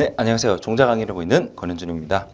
네, 안녕하세요. 종자 강의를 하고 있는 권현준입니다.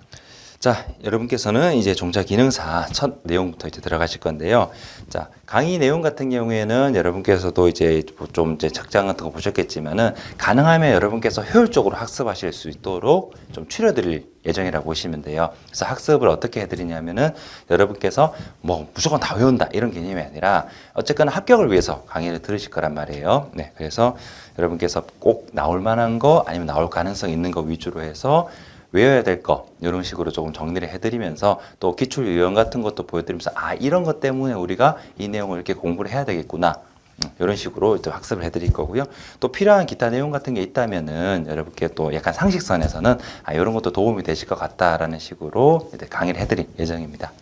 자, 여러분께서는 이제 종자 기능사 첫 내용부터 이제 들어가실 건데요. 자, 강의 내용 같은 경우에는 여러분께서도 이제 좀 이제 작장 같은 거 보셨겠지만은 가능하면 여러분께서 효율적으로 학습하실 수 있도록 좀 추려드릴 예정이라고 보시면 돼요. 그래서 학습을 어떻게 해드리냐면은 여러분께서 뭐 무조건 다 외운다 이런 개념이 아니라 어쨌거나 합격을 위해서 강의를 들으실 거란 말이에요. 네, 그래서 여러분께서 꼭 나올 만한 거 아니면 나올 가능성 있는 거 위주로 해서 외워야 될 거 이런 식으로 조금 정리를 해드리면서 또 기출 유형 같은 것도 보여드리면서 아 이런 것 때문에 우리가 이 내용을 이렇게 공부를 해야 되겠구나 음, 이런 식으로 또 학습을 해드릴 거고요. 또 필요한 기타 내용 같은 게 있다면은 여러분께 또 약간 상식선에서는 아 이런 것도 도움이 되실 것 같다라는 식으로 강의를 해드릴 예정입니다.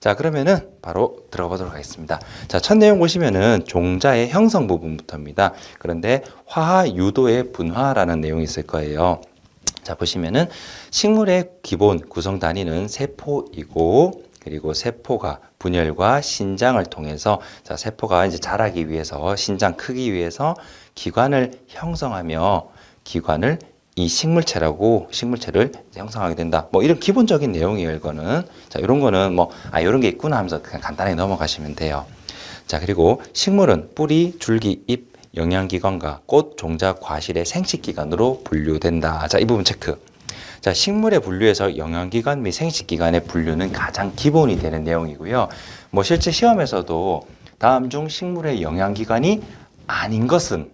자 그러면은 바로 들어보도록 하겠습니다. 자 첫 내용 보시면은 종자의 형성 부분부터입니다. 그런데 화학 유도의 분화라는 내용이 있을 거예요. 자 보시면은 식물의 기본 구성 단위는 세포이고 그리고 세포가 분열과 신장을 통해서 자 세포가 이제 자라기 위해서 신장 크기 위해서 기관을 형성하며 기관을 이 식물체라고 식물체를 형성하게 된다. 뭐 이런 기본적인 내용이에요. 이거는 자 이런 거는 뭐 아 이런 게 있구나 하면서 그냥 간단하게 넘어가시면 돼요. 자 그리고 식물은 뿌리, 줄기, 잎, 영양기관과 꽃, 종자, 과실의 생식기관으로 분류된다. 자, 이 부분 체크. 자, 식물의 분류에서 영양기관 및 생식기관의 분류는 가장 기본이 되는 내용이고요. 뭐 실제 시험에서도 다음 중 식물의 영양기관이 아닌 것은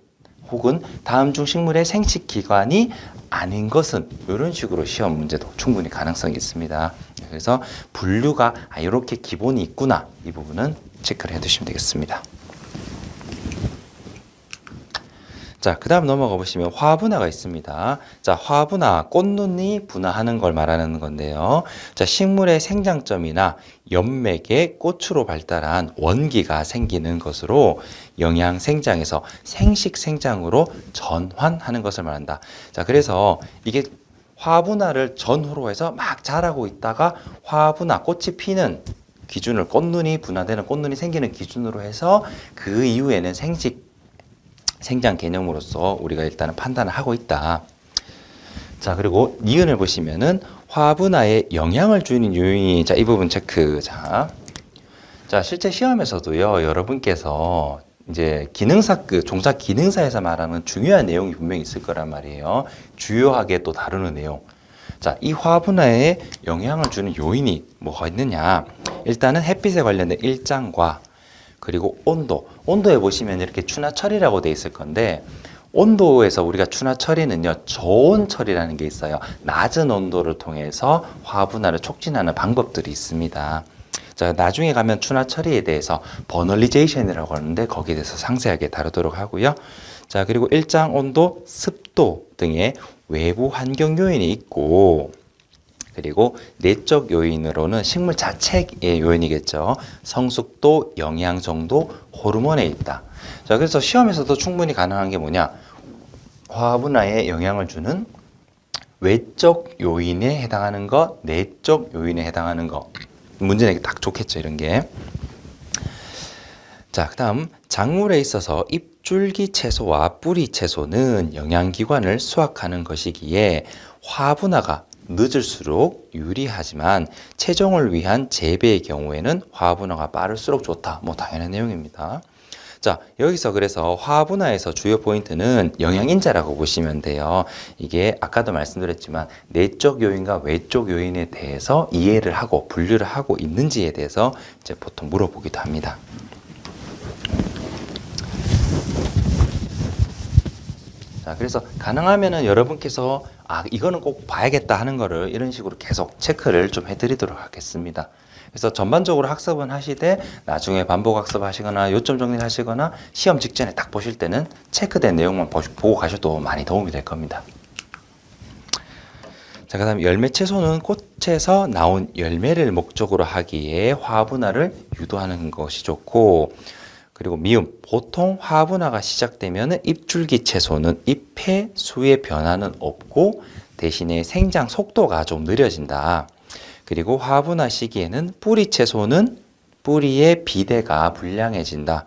혹은 다음 중 식물의 생식기관이 아닌 것은 이런 식으로 시험 문제도 충분히 가능성이 있습니다. 그래서 분류가 아, 이렇게 기본이 있구나 이 부분은 체크를 해두시면 되겠습니다. 자, 그 다음 넘어가 보시면 화분화가 있습니다. 자, 화분화, 꽃눈이 분화하는 걸 말하는 건데요. 자, 식물의 생장점이나 연맥의 꽃으로 발달한 원기가 생기는 것으로 영양 생장에서 생식 생장으로 전환하는 것을 말한다. 자, 그래서 이게 화분화를 전후로 해서 막 자라고 있다가 화분화, 꽃이 피는 기준을 꽃눈이 분화되는 꽃눈이 생기는 기준으로 해서 그 이후에는 생식 생장 개념으로서 우리가 일단은 판단을 하고 있다. 자, 그리고 니은을 보시면은 화분화에 영향을 주는 요인이 자, 이 부분 체크. 자. 자, 실제 시험에서도요. 여러분께서 이제 기능사 그 종사 기능사에서 말하는 중요한 내용이 분명히 있을 거란 말이에요. 주요하게 또 다루는 내용. 자, 이 화분화에 영향을 주는 요인이 뭐가 있느냐? 일단은 햇빛에 관련된 일장과 그리고 온도. 온도에 보시면 이렇게 추나 처리라고 돼 있을 건데 온도에서 우리가 추나 처리는요 저온 처리라는 게 있어요. 낮은 온도를 통해서 화분화를 촉진하는 방법들이 있습니다. 자 나중에 가면 추나 처리에 대해서 버널리제이션이라고 하는데 거기에 대해서 상세하게 다루도록 하고요. 자 그리고 일장 온도, 습도 등의 외부 환경 요인이 있고 그리고 내적 요인으로는 식물 자체의 요인이겠죠. 성숙도, 영양 정도, 호르몬에 있다. 자, 그래서 시험에서도 충분히 가능한 게 뭐냐? 화분화에 영향을 주는 외적 요인에 해당하는 것, 내적 요인에 해당하는 것. 문제 내기 딱 좋겠죠, 이런 게. 자, 그 다음, 작물에 있어서 잎줄기 채소와 뿌리 채소는 영양기관을 수확하는 것이기에 화분화가 늦을수록 유리하지만 체종을 위한 재배의 경우에는 화분화가 빠를수록 좋다. 뭐 당연한 내용입니다. 자, 여기서 그래서 화분화에서 주요 포인트는 영양인자라고 보시면 돼요. 이게 아까도 말씀드렸지만 내적 요인과 외적 요인에 대해서 이해를 하고 분류를 하고 있는지에 대해서 이제 보통 물어보기도 합니다. 자, 그래서 가능하면은 여러분께서 아, 이거는 꼭 봐야겠다 하는 거를 이런 식으로 계속 체크를 좀 해드리도록 하겠습니다. 그래서 전반적으로 학습은 하시되 나중에 반복 학습 하시거나 요점 정리를 하시거나 시험 직전에 딱 보실 때는 체크된 내용만 보고 가셔도 많이 도움이 될 겁니다. 자, 그 다음 열매 채소는 꽃에서 나온 열매를 목적으로 하기에 화분화를 유도하는 것이 좋고 그리고 미음 보통 화분화가 시작되면 잎줄기 채소는 잎의 수의 변화는 없고 대신에 생장 속도가 좀 느려진다. 그리고 화분화 시기에는 뿌리 채소는 뿌리의 비대가 불량해진다.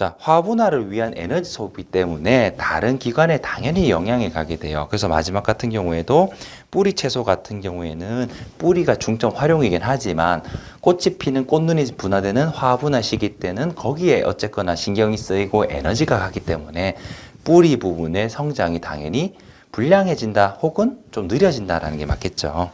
자, 화분화를 위한 에너지 소비 때문에 다른 기관에 당연히 영향이 가게 돼요. 그래서 마지막 같은 경우에도 뿌리 채소 같은 경우에는 뿌리가 중점 활용이긴 하지만 꽃이 피는 꽃눈이 분화되는 화분화 시기 때는 거기에 어쨌거나 신경이 쓰이고 에너지가 가기 때문에 뿌리 부분의 성장이 당연히 불량해진다 혹은 좀 느려진다라는 게 맞겠죠.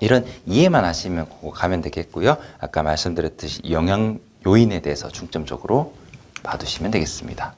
이런 이해만 하시면 가면 되겠고요. 아까 말씀드렸듯이 영양 요인에 대해서 중점적으로 봐두시면 되겠습니다.